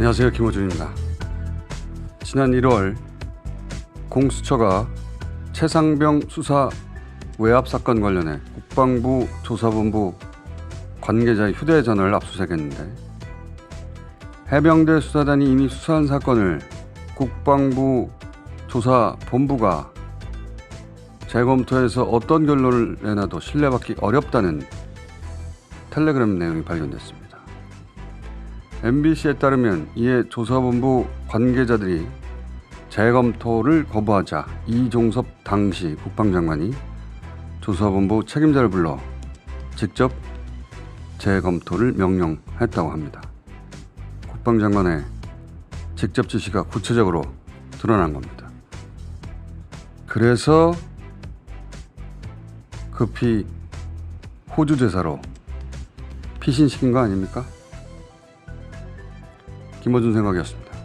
안녕하세요. 김호준입니다. 지난 1월 공수처가 최상병 수사 외압 사건 관련해 국방부 조사본부 관계자의 휴대전화를 압수수색했는데 해병대 수사단이 이미 수사한 사건을 국방부 조사본부가 재검토해서 어떤 결론을 내놔도 신뢰받기 어렵다는 텔레그램 내용이 발견됐습니다. MBC에 따르면 이에 조사본부 관계자들이 재검토를 거부하자 이종섭 당시 국방장관이 조사본부 책임자를 불러 직접 재검토를 명령했다고 합니다. 국방장관의 직접 지시가 구체적으로 드러난 겁니다. 그래서 급히 호주 대사로 피신시킨 거 아닙니까? 김어준 생각이었습니다.